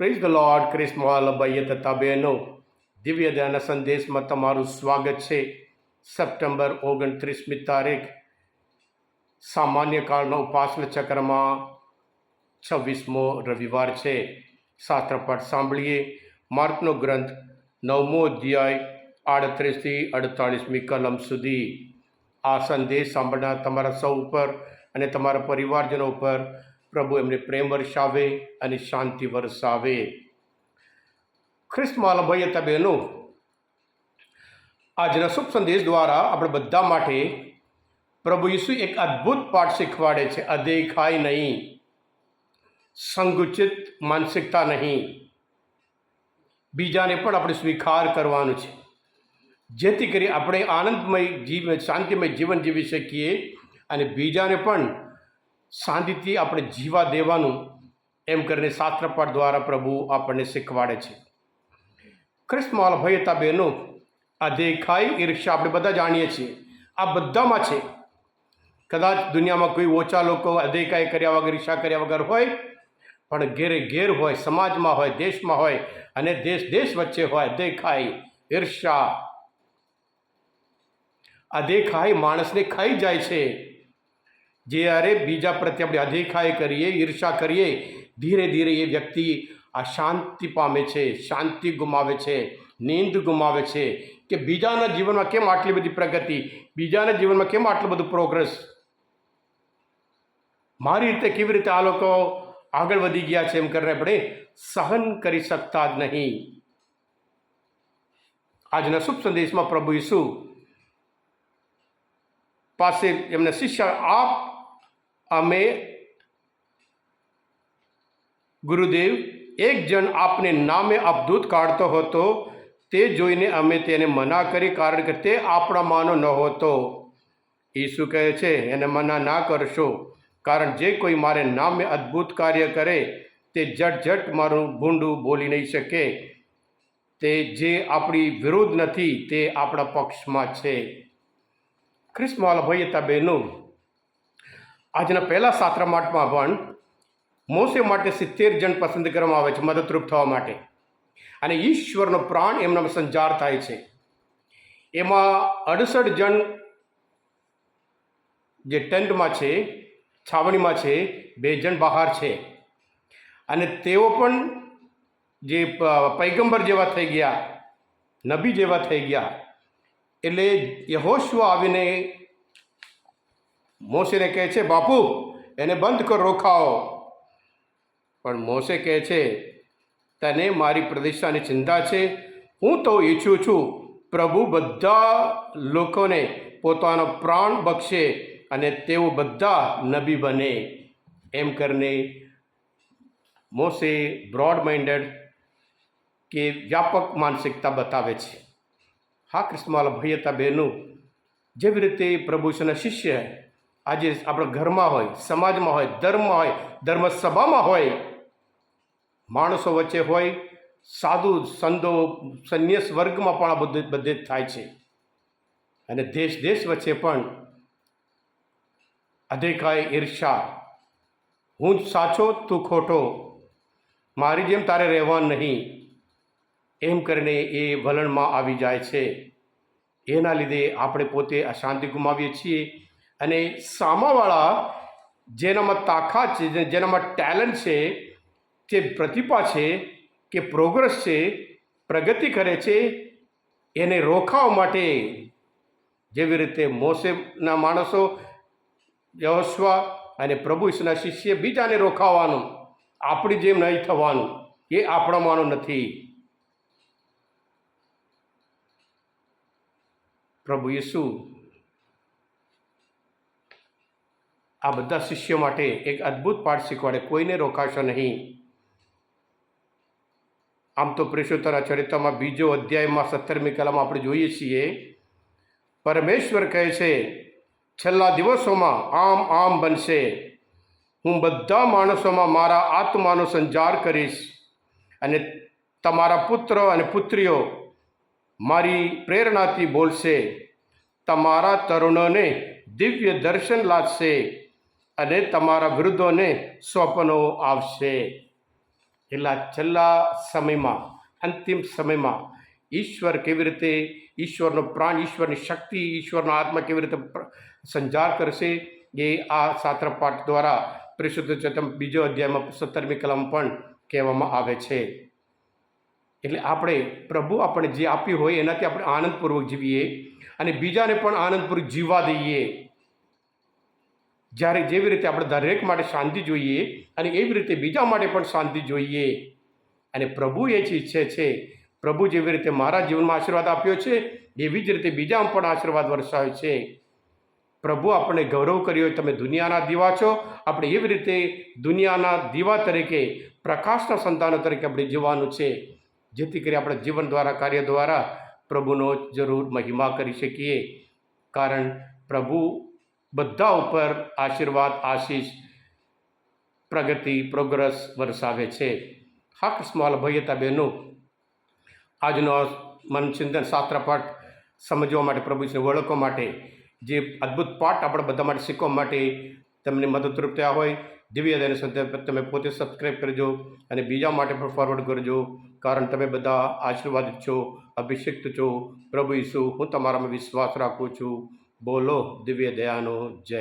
Praise the lord ક્રિસ્મોલ ભાઈએ તથા બહેનો દિવ્ય ધ્યાન સંદેશમાં તમારું સ્વાગત છે સપ્ટેમ્બર ઓગણત્રીસમી તારીખ સામાન્ય કાળના ઉપાસન ચક્રમાં છવ્વીસમો રવિવાર છે શાસ્ત્રપાઠ સાંભળીએ માર્કનો ગ્રંથ નવમો અધ્યાય આડત્રીસથી અડતાળીસમી કલમ સુધી આ સંદેશ સાંભળનાર તમારા સૌ ઉપર અને તમારા પરિવારજનો ઉપર પ્રભુ એમને પ્રેમ વરસાવે અને શાંતિ વરસાવે. ખ્રિસ્તમાલ ભાઈ હતા બહેનો, આજના શુભ સંદેશ દ્વારા આપણે બધા માટે પ્રભુ ઈસુ એક અદ્ભુત પાઠ શીખવાડે છે, અદેખાય નહીં સંકુચિત માનસિકતા નહીં. બીજાને પણ આપણે સ્વીકાર કરવાનું છે. જેથી કરી આપણે આનંદમય જીવન શાંતિમય જીવન જીવી શકીએ અને બીજાને પણ શાંતિથી આપણે જીવા દેવાનું એમ કરીને શાસ્ત્રપાઠ દ્વારા પ્રભુ આપણને શીખવાડે છે. ખ્રિસ્તમાલ ભાઈ બહેનો આ દેખાય ઈર્ષ્યા આપણે બધા જાણીએ છીએ. આ બધામાં છે. કદાચ દુનિયામાં કોઈ ઓછા લોકો અધેકાય કર્યા વગર ઈર્ષા કર્યા વગર હોય, પણ ઘેરે ઘેર હોય, સમાજમાં હોય, દેશમાં હોય અને દેશ દેશ વચ્ચે હોય, દેખાય ઈર્ષા આ દેખાય માણસને ખાઈ જાય છે. જ્યારે બીજા પ્રત્યે આપણે અધેખાય કરીએ, ઈર્ષા કરીએ, ધીરે ધીરે એ વ્યક્તિ આ શાંતિ પામે છે, શાંતિ ગુમાવે છે, નીંદ ગુમાવે છે કે બીજાના જીવનમાં કેમ આટલી બધી પ્રગતિ, બીજાના જીવનમાં કેમ આટલું બધું પ્રોગ્રેસ મારી રીતે કેવી રીતે આ લોકો આગળ વધી ગયા છે એમ કરીને આપણે સહન કરી શકતા જ નહીં. આજના શુભ સંદેશમાં પ્રભુ ઈસુ પાસે એમને શિષ્ય આપ અમે ગુરુદેવ એક જણ આપને નામે આપદૂત કાઢતો હતો. તે જોઈને અમે તેને મના કરી કારણ કે તે આપણામાંનો નહોતો હતો. ઈસુ કહે છે, એને મના ના કરશો, કારણ જે કોઈ મારે નામે અદ્ભુત કાર્ય કરે, તે જટ જટ મારું ભૂંડું બોલી નહીં શકે. તે જે આપણી વિરુદ્ધ નથી, તે આપણા પક્ષમાં છે. ખ્રિસ્મવાલા ભાઈ હતા બહેનો આજના પહેલા સાત્રામાટમાં પણ મોસે માટે સિત્તેર જણ પસંદ કરવામાં આવે છે, મદદરૂપ થવા માટે. અને ઈશ્વરનો પ્રાણ એમનામાં સંચાર થાય છે. એમાં અડસઠ જણ જે ટેન્ટમાં છે, છાવણીમાં છે, બે જણ બહાર છે. અને તેઓ પણ જે પૈગંબર જેવા થઈ ગયા, નબી જેવા થઈ ગયા. એટલે યહોશ્વ આવીને મોસેને કહે છે, બાપુ, એને બંધ કર રોખાઓ પણ મોસે કહે છે, તને મારી પ્રતિષ્ઠાની ચિંતા છે. હું તો ઈચ્છું છું, પ્રભુ બધા લોકોને પોતાનો પ્રાણ બક્ષે અને તેઓ બધા નબી બને. એમ કરીને મોસે બ્રોડ માઇન્ડેડ કે વ્યાપક માનસિકતા બતાવે છે. હા કૃષ્ણવાલા ભૈયતા બહેનો, જેવી રીતે પ્રભુ શિષ્ય આજે આપણા ઘરમાં હોય, સમાજમાં હોય, ધર્મમાં હોય ધર્મ સભામાં હોય, માણસો વચ્ચે હોય, સાધુ, સંતો, સંન્યાસ વર્ગમાં પણ આ બધું, બધે જ થાય છે. અને દેશ દેશ વચ્ચે પણ અધિકાય ઈર્ષા હું જ સાચો, તું ખોટો. મારી જેમ તારે રહેવાનું નહીં. એમ કરીને એ વલણમાં આવી જાય છે. એના લીધે આપણે પોતે અશાંતિ ગુમાવીએ છીએ. અને સામાવાળા જેનામાં તાકાત છે જેનામાં ટેલેન્ટ છે, જે પ્રતિભા છે, કે પ્રોગ્રેસ છે, પ્રગતિ કરે છે, એને રોકાવા માટે જેવી રીતે મોસેના માણસો યહોશ્વા અને પ્રભુ ઈસુના શિષ્ય બીજાને રોકાવાનું, આપણી જેમ નહીં થવાનું, એ આપણામાંનું નથી. પ્રભુ ઈસુ આ બધા શિષ્યો માટે એક અદ્ભુત પાઠ શીખવાડે, કોઈને રોકાશો નહીં. આમ તો પ્રેષોતરા ચરિત્રમાં બીજો અધ્યાયમાં સત્તરમી કલમ આપણે જોઈએ છીએ, પરમેશ્વર કહે છે, છેલ્લા દિવસોમાં આમ આમ બનશે. હું બધા માણસોમાં મારા આત્માનો સંચાર કરીશ અને તમારા પુત્ર અને પુત્રીઓ મારી પ્રેરણાથી બોલશે. તમારા તરુણોને દિવ્ય દર્શન લાગશે અને તમારા વૃદ્ધોને સ્વપ્નો આવશે. એટલા છેલ્લા સમયમાં, અંતિમ સમયમાં ઈશ્વર કેવી રીતે ઈશ્વરનો પ્રાણ, ઈશ્વરની શક્તિ, ઈશ્વરનો આત્મા કેવી રીતે સંચાર કરશે એ આ શાસ્ત્ર પાઠ દ્વારા પરિશુદ્ધ ચેતમ બીજો અધ્યાયમાં સત્તરમી કલમ પણ કહેવામાં આવે છે. એટલે આપણે, પ્રભુ આપણે જે આપ્યું હોય એનાથી આપણે આનંદપૂર્વક જીવીએ અને બીજાને પણ આનંદપૂર્વક જીવવા દઈએ. જ્યારે જેવી રીતે આપણે દરેક માટે શાંતિ જોઈએ અને એવી રીતે બીજા માટે પણ શાંતિ જોઈએ. અને પ્રભુ એ જ ઈચ્છે છે, પ્રભુ જેવી રીતે મારા જીવનમાં આશીર્વાદ આપ્યો છે, એવી જ રીતે બીજામાં પણ આશીર્વાદ વરસાવે છે. પ્રભુ આપણે ગૌરવ કર્યો તમે દુનિયાના દીવા છો, આપણે એવી રીતે દુનિયાના દીવા તરીકે, પ્રકાશના સંતાનો તરીકે આપણે જીવવાનું છે. જેથી કરી આપણે જીવન દ્વારા, કાર્ય દ્વારા પ્રભુનો જરૂર મહિમા કરી શકીએ. કારણ પ્રભુ બધા ઉપર આશીર્વાદ, આશીષ, પ્રગતિ પ્રોગ્રેસ વરસાવે છે. હા કૃષ્ણવાલ ભયતા બહેનો આજનો મનચિંતન શાસ્ત્રપાઠ સમજવા માટે પ્રભુને ઓળખવા માટે, જે અદ્ભુત પાઠ આપણે બધા માટે શીખવા માટે તમને મદદરૂપ થયા હોય, દિવ્ય દયને તમે પોતે સબસ્ક્રાઈબ કરજો અને બીજા માટે પણ ફોરવર્ડ કરજો, કારણ તમે બધા આશીર્વાદિત છો, અભિષિક્ત છો. પ્રભુ ઈસુ, હું તમારામાં વિશ્વાસ રાખું છું. બોલો દિવ્ય દયાનો જય